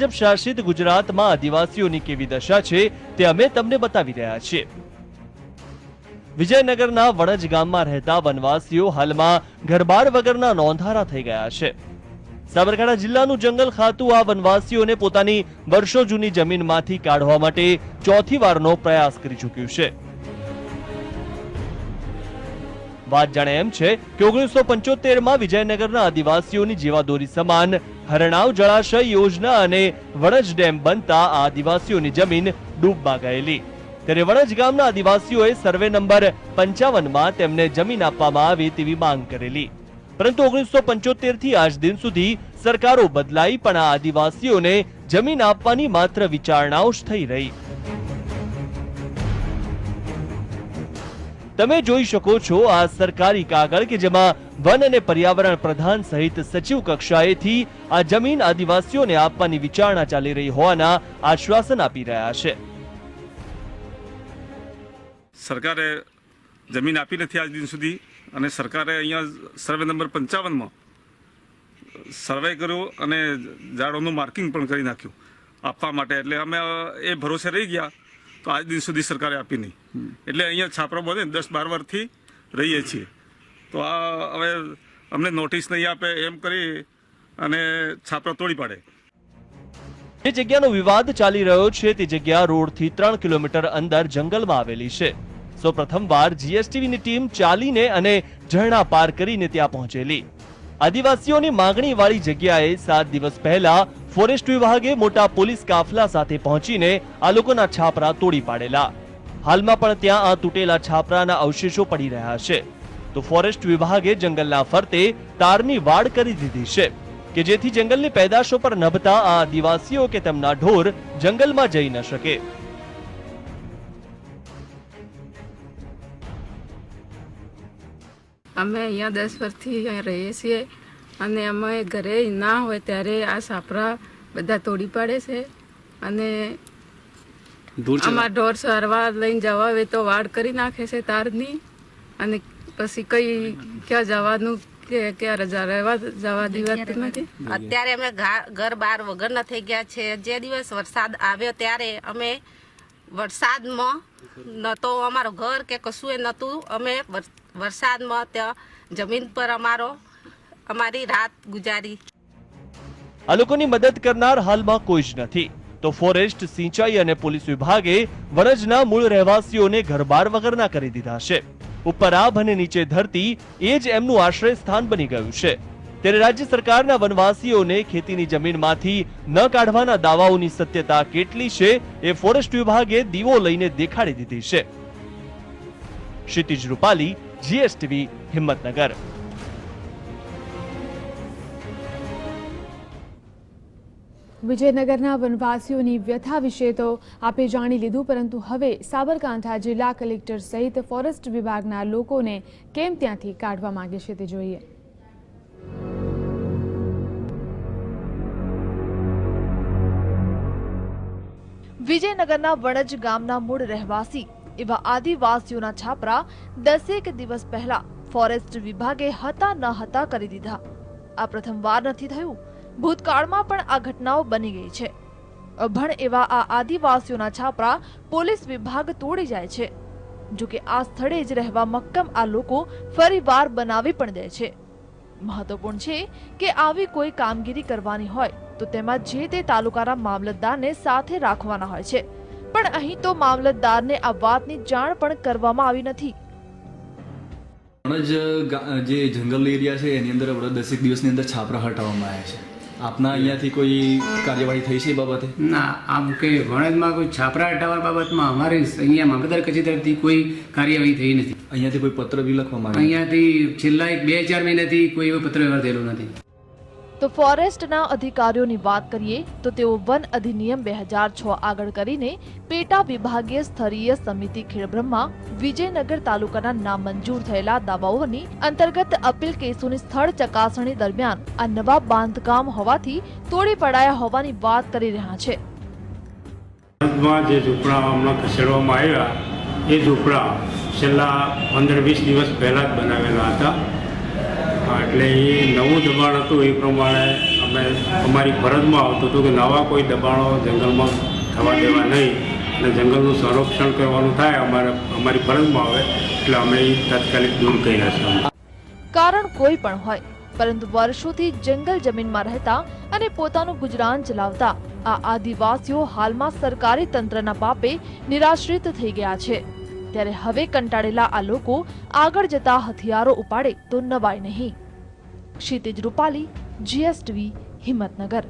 ભાજપ શાસિત ગુજરાતમાં આદિવાસીઓની કેવી દશા છે તે અમે તમને બતાવી રહ્યા છીએ. વિજયનગરના વણજ ગામમાં રહેતા વનવાસીઓ હાલમાં ઘરબાર વગરના નોંધારા થઈ ગયા છે. સાબરકાંઠા જિલ્લાનું જંગલ ખાતું આ વનવાસીઓને પોતાની વર્ષો જૂની જમીનમાંથી કાઢવા માટે ચોથી વારનો પ્રયાસ કરી ચૂક્યું છે. વાત જાણે એમ છે કે ઓગણીસો પંચોતેરમાં વિજયનગરના આદિવાસીઓની જીવાદોરી સમાન હરણાવ જળાશય યોજના અને વણજ ડેમ બનતા આ આદિવાસીઓની જમીન ડૂબમાં ગયેલી. ત્યારે વણજ ગામના આદિવાસીઓએ સર્વે નંબર પંચાવનમાં તેમને જમીન આપવામાં આવે તેવી માંગ કરેલી. પરંતુ ઓગણીસો પંચોતેરથી આજ દિન સુધી સરકારો બદલાઈ પણ આ આદિવાસીઓને જમીન આપવાની માત્ર વિચારણાઓ જ થઈ રહી. તમે જોઈ શકો છો આ સરકારી કાગળ કે જેમાં વન અને પર્યાવરણ પ્રધાન સહિત સચિવ કક્ષાએથી આ જમીન આદિવાસીઓને આપવાની વિચારણા ચાલી રહી હોવાના આશ્વાસન આપી રહ્યા છે. સરકારે જમીન આપી નથી આજ દિન સુધી અને સરકારે અહીંયા સર્વે નંબર પંચાવનમાં સર્વે કર્યો અને ઝાડોનું માર્કિંગ પણ કરી નાખ્યું. આપવા માટે એટલે અમે એ ભરોસે રહી ગયા. તો આજ દિન સુધી સરકારે આપી નહીં. એટલે અહીંયા છાપરા બને દસ બાર વર્ષથી રહીએ છીએ. તો આ હવે અમને નોટિસ નહીં આપે એમ કરી અને છાપરો તોડી પાડે. જે જગ્યાનો વિવાદ ચાલી રહ્યો છે તે જગ્યા રોડથી ત્રણ કિલોમીટર અંદર જંગલમાં આવેલી છે. સો પ્રથમવાર જીએસટીવીની ટીમ ચાલીને અને ઝરણા પાર કરીને ત્યાં પહોંચેલી. આદિવાસીઓની માંગણી વાળી જગ્યાએ સાત દિવસ પહેલા ફોરેસ્ટ વિભાગે મોટા પોલીસ કાફલા સાથે પહોંચીને આ લોકોના છાપરા તોડી પાડેલા. હાલમાં પણ ત્યાં આ તૂટેલા છાપરાના અવશેષો પડી રહ્યા છે. તો ફોરેસ્ટ વિભાગે જંગલના ફરતે તારની વાડ કરી દીધી છે, કે જેથી જંગલની પેદાશો પર નભતા આ આદિવાસીઓ કે તેમના ઢોર જંગલમાં જઈ ન શકે. અમે અહીંયા દસ વર્ષથી અહીંયા રહીએ છીએ અને અમે ઘરે ના હોય ત્યારે આ સાપરા બધા તોડી પાડે છે અને અમારા ઢોર સારવાર લઈને જવા હોય તો વાડ કરી નાખે છે તારની અને પછી કઈ ક્યાં જવાનું કે ક્યાં રજા રહેવા જવા દેવાતી નથી? અત્યારે અમે ઘર બાર વગરના થઈ ગયા છે. જે દિવસ વરસાદ આવ્યો ત્યારે અમે વરસાદમાં નહોતો અમારો ઘર કે કશું એ નહોતું. અમે વર- વરસાદમાં ત્યાં જમીન પર અમારો, અમારી રાત ગુજારી. આ લોકોની મદદ કરનાર હાલમાં કોઈ જ નથી. તો ફોરેસ્ટ, સિંચાઈ અને પોલીસ વિભાગે વરજના મૂળ રહેવાસીઓને ઘરબાર વગરના કરી દીધા છે. ઉપર આભ અને નીચે ધરતી, એ જ એમનું આશ્રય સ્થાન બની ગયું છે. ત્યારે રાજ્ય સરકારના વનવાસીઓને ખેતીની જમીનમાંથી ન કાઢવાના દાવાઓની સત્યતા કેટલી છે એ ફોરેસ્ટ વિભાગે દીવો લઈને દેખાડી દીધી છે. ક્ષિતિજ રૂપાલી, જીએસટીવી, હિંમતનગર. વિજયનગરના વનવાસીઓની વ્યથા વિશે તો આપે જાણી લીધું, પરંતુ હવે સાબરકાંઠા જિલ્લા કલેક્ટર સહિત ફોરેસ્ટ વિભાગના લોકોને કેમ ત્યાંથી કાઢવા માંગે છે તે જોઈએ. વિજયનગરના વણજ ગામના મૂળ રહેવાસી એવા આદિવાસીઓના છાપરા દસેક દિવસ પહેલા ફોરેસ્ટ વિભાગે હતા ન હતા કરી દીધા. આ પ્રથમવાર નથી થયું. ભૂતકાળમાં પણ આ ઘટનાઓ બની ગઈ છે. અભણ એવા આ આદિવાસીઓના છાપરા પોલીસ વિભાગ તોડી જાય છે. જો કે આ સ્થળે જ રહેવા મક્કમ આ લોકો ફરી વાર બનાવી પણ દે છે. મહત્વપૂર્ણ છે કે આવી કોઈ કામગીરી કરવાની હોય તો તેમાં જે તે તાલુકાના મામલતદારને સાથે રાખવાના હોય છે. પણ અહીં તો મામલતદારને આ વાતની જાણ પણ કરવામાં આવી નથી. પણ જ જે જંગલ એરિયા છે એની અંદર આપણે દસેક દિવસની અંદર છાપરા હટાવવામાં આવ્યા છે. આપના અહીંયાથી કોઈ કાર્યવાહી થઈ છે એ બાબતે? ના આમ કે વણજમાં કોઈ છાપરા હટાવવા બાબતમાં અમારે અહીંયા મામલતદાર કચેરી તરફથી કોઈ કાર્યવાહી થઈ નથી. અહીંયાથી કોઈ પત્ર બી લખવામાં આવ્યો અહીંયાથી છેલ્લા એક બે ચાર મહિનાથી કોઈ એવો પત્ર વ્યવહાર થયેલો નથી. તો ફોરેસ્ટના અધિકારીઓની વાત કરીએ તો તેઓ વન અધિનિયમ બે હજાર છ આગળ કરીને પેટા વિભાગીય સ્તરીય સમિતિ ખેડબ્રહ્મા વિજયનગર તાલુકાના નામંજૂર થયેલા દાવાઓની અંતર્ગત અપીલ કેસોની સ્થળ ચકાસણી દરમિયાન આ નવા બાંધકામ હોવાથી તોડી પડાયા હોવાની વાત કરી રહ્યા છે. ખસેડવામાં આવ્યા, એ ઝૂંપડા છેલ્લા પંદર વીસ દિવસ પહેલાં જ બનાવેલા હતા. એટલે એ નવું દબાણ હતું એ પ્રમાણે અમે અમે અમારી ફરજમાં આવતું હતું કે નવા કોઈ દબાણો જંગલમાં થવા દેવા નહીં. અને જંગલનું સંરક્ષણ કરવાનું થાય અમારે, અમારી ફરજમાં આવે, એટલે અમે એ તાત્કાલિક દૂર કર્યા છે કારણ કોઈ પણ હોય, પરંતુ વર્ષોથી જંગલ જમીનમાં રહેતા અને પોતાનું ગુજરાન ચલાવતા આ આદિવાસીઓ હાલમાં સરકારી તંત્રના પાપે નિરાશ્રિત થઈ ગયા છે. ત્યારે હવે કંટાળેલા આ લોકો આગળ જતા હથિયારો ઉપાડે તો નવાય નહીં. ક્ષિતિજ રૂપાલી જીએસટીવી હિંમતનગર.